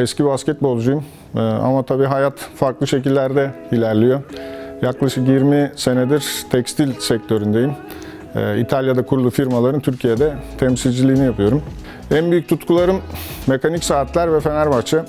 Eski basketbolcuyum Ee, ama tabii hayat farklı şekillerde ilerliyor. Yaklaşık 20 senedir tekstil sektöründeyim. Ee, İtalya'da kurulu firmaların Türkiye'de temsilciliğini yapıyorum. En büyük tutkularım mekanik saatler ve Fenerbahçe.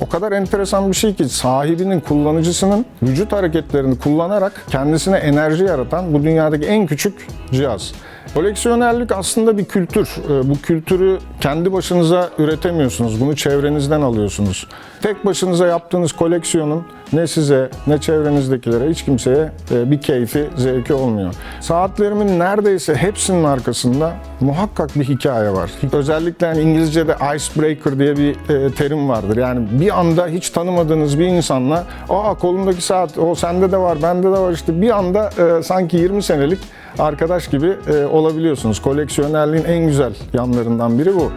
O kadar enteresan bir şey ki sahibinin, kullanıcısının vücut hareketlerini kullanarak kendisine enerji yaratan bu dünyadaki en küçük cihaz. Koleksiyonerlik aslında bir kültür. Ee, Bu kültürü kendi başınıza üretemiyorsunuz. Bunu çevrenizden alıyorsunuz. Tek başınıza yaptığınız koleksiyonun ne size ne çevrenizdekilere hiç kimseye e, bir keyfi, zevki olmuyor. Saatlerimin neredeyse hepsinin arkasında muhakkak bir hikaye var. Özellikle yani İngilizce'de icebreaker diye bir e, terim vardır. Yani bir anda hiç tanımadığınız bir insanla aa kolumdaki saat o sende de var, bende de var işte bir anda e, sanki 20 senelik arkadaş gibi e, olabiliyorsunuz. Koleksiyonerliğin en güzel yanlarından biri bu.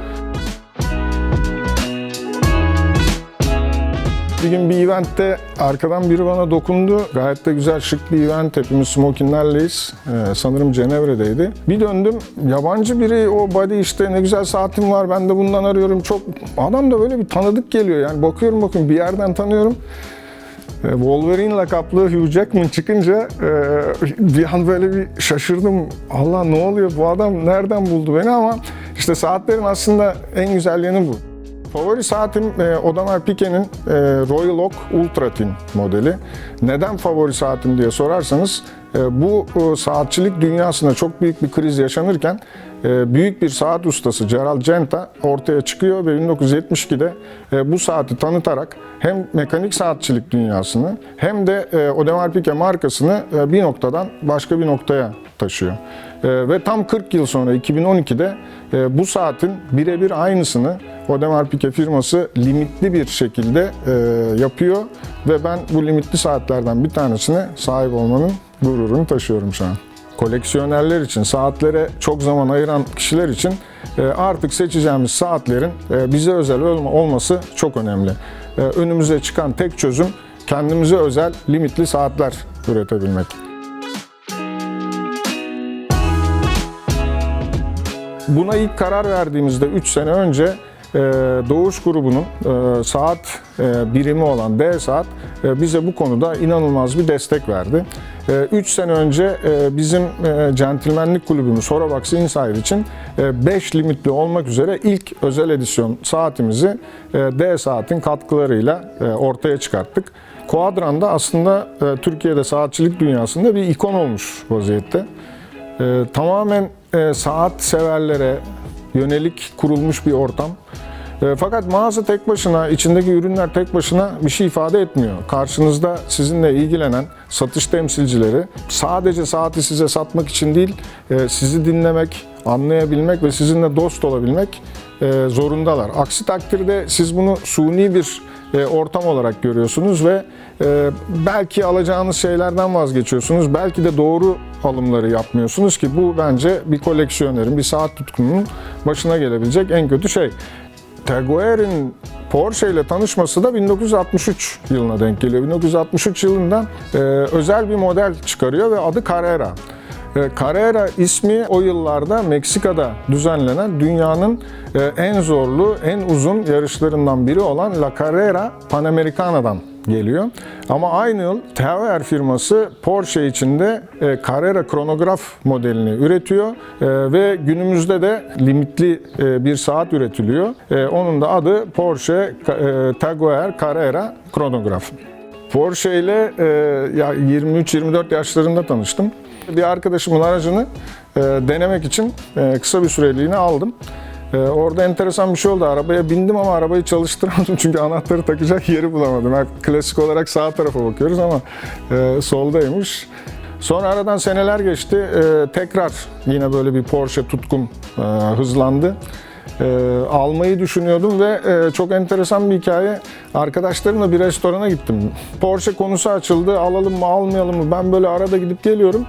Bir gün bir eventte arkadan biri bana dokundu. Gayet de güzel şık bir event. Hepimiz smokinlerleyiz. Ee, sanırım Cenevre'deydi. Bir döndüm. Yabancı biri o body işte ne güzel saatim var ben de bundan arıyorum. Çok adam da böyle bir tanıdık geliyor. Yani bakıyorum bakın bir yerden tanıyorum. Ee, Wolverine lakaplı Hugh Jackman çıkınca e, bir an böyle bir şaşırdım. Allah ne oluyor bu adam nereden buldu beni ama işte saatlerin aslında en güzel yanı bu. Favori saatim e, Audemars Piguet'in e, Royal Oak Ultra Thin modeli. Neden favori saatim diye sorarsanız bu e, saatçilik dünyasında çok büyük bir kriz yaşanırken e, büyük bir saat ustası Gerald Genta ortaya çıkıyor ve 1972'de e, bu saati tanıtarak hem mekanik saatçilik dünyasını hem de e, Audemars Piguet markasını e, bir noktadan başka bir noktaya taşıyor. E, ve tam 40 yıl sonra 2012'de e, bu saatin birebir aynısını Audemars Piguet firması limitli bir şekilde e, yapıyor ve ben bu limitli saatlerden bir tanesine sahip olmanın gururunu taşıyorum şu an. Koleksiyonerler için, saatlere çok zaman ayıran kişiler için e, artık seçeceğimiz saatlerin e, bize özel olma- olması çok önemli. E, Önümüze çıkan tek çözüm kendimize özel limitli saatler üretebilmek. Buna ilk karar verdiğimizde 3 sene önce Doğuş grubunun e, saat e, birimi olan D saat e, bize bu konuda inanılmaz bir destek verdi. 3 sene önce bizim centilmenlik kulübümüz Horabox Insider için 5 limitli olmak üzere ilk özel edisyon saatimizi D saatin katkılarıyla ortaya çıkarttık. Quadran da aslında Türkiye'de saatçilik dünyasında bir ikon olmuş vaziyette. Ee, tamamen saat severlere yönelik kurulmuş bir ortam. E, fakat mağaza tek başına, içindeki ürünler tek başına bir şey ifade etmiyor. Karşınızda sizinle ilgilenen satış temsilcileri sadece saati size satmak için değil, e, sizi dinlemek, anlayabilmek ve sizinle dost olabilmek e, zorundalar. Aksi takdirde siz bunu suni bir e, ortam olarak görüyorsunuz ve e, belki alacağınız şeylerden vazgeçiyorsunuz. Belki de doğru alımları yapmıyorsunuz ki bu bence bir koleksiyonerin, bir saat tutkununun başına gelebilecek en kötü şey. Teguer'in Porsche ile tanışması da 1963 yılına denk geliyor. 1963 yılında e, özel bir model çıkarıyor ve adı Carrera. E, Carrera ismi o yıllarda Meksika'da düzenlenen dünyanın e, en zorlu, en uzun yarışlarından biri olan La Carrera Panamericana'dan geliyor. Ama aynı yıl TVR firması Porsche içinde e, Carrera kronograf modelini üretiyor E, ve günümüzde de limitli e, bir saat üretiliyor. Onun da adı Porsche e, Jaguar Carrera kronograf. Porsche ile e, ya 23-24 yaşlarında tanıştım. Bir arkadaşımın aracını e, denemek için e, kısa bir süreliğine aldım. Orada enteresan bir şey oldu. Arabaya bindim ama arabayı çalıştıramadım çünkü anahtarı takacak yeri bulamadım. Hep klasik olarak sağ tarafa bakıyoruz ama soldaymış. Sonra aradan seneler geçti. Tekrar yine böyle bir Porsche tutkum hızlandı. E, almayı düşünüyordum ve e, çok enteresan bir hikaye. Arkadaşlarımla bir restorana gittim. Porsche konusu açıldı. Alalım mı almayalım mı? Ben böyle arada gidip geliyorum.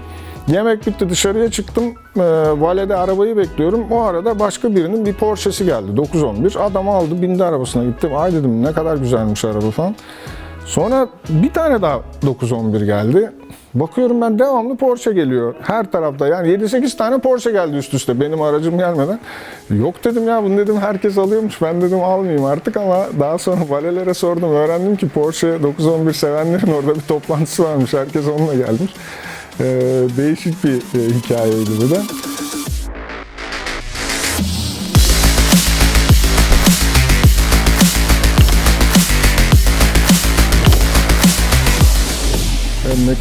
Yemek bitti dışarıya çıktım. E, valede arabayı bekliyorum. O arada başka birinin bir Porsche'si geldi. 911. Adam aldı bindi arabasına gittim. Ay dedim ne kadar güzelmiş araba falan. Sonra bir tane daha 911 geldi. Bakıyorum ben devamlı Porsche geliyor. Her tarafta yani 7-8 tane Porsche geldi üst üste benim aracım gelmeden. Yok dedim ya bunu dedim herkes alıyormuş. Ben dedim almayayım artık ama daha sonra valelere sordum. Öğrendim ki Porsche 911 sevenlerin orada bir toplantısı varmış. Herkes onunla gelmiş. Ee, değişik bir e, hikayeydi bu da.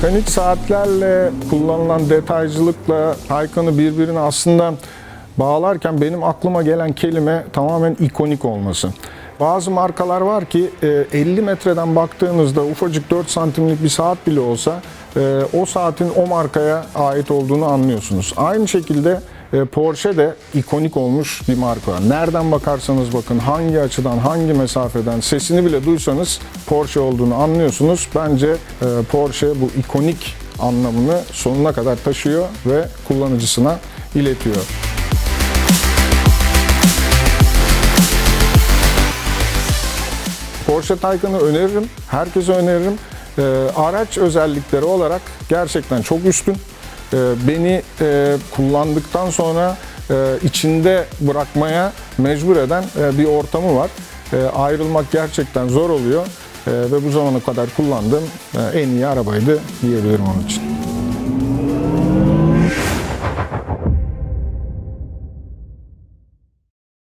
Mekanik saatlerle kullanılan detaycılıkla Taycan'ı birbirine aslında bağlarken benim aklıma gelen kelime tamamen ikonik olması. Bazı markalar var ki e, 50 metreden baktığınızda ufacık 4 santimlik bir saat bile olsa e, o saatin o markaya ait olduğunu anlıyorsunuz. Aynı şekilde e, Porsche de ikonik olmuş bir marka. Nereden bakarsanız bakın, hangi açıdan, hangi mesafeden sesini bile duysanız Porsche olduğunu anlıyorsunuz. Bence e, Porsche bu ikonik anlamını sonuna kadar taşıyor ve kullanıcısına iletiyor. Porsche Taycan'ı öneririm. Herkese öneririm. Ee, araç özellikleri olarak gerçekten çok üstün. Ee, beni e, kullandıktan sonra e, içinde bırakmaya mecbur eden e, bir ortamı var. Ayrılmak gerçekten zor oluyor. Ve bu zamana kadar kullandığım en iyi arabaydı diyebilirim onun için.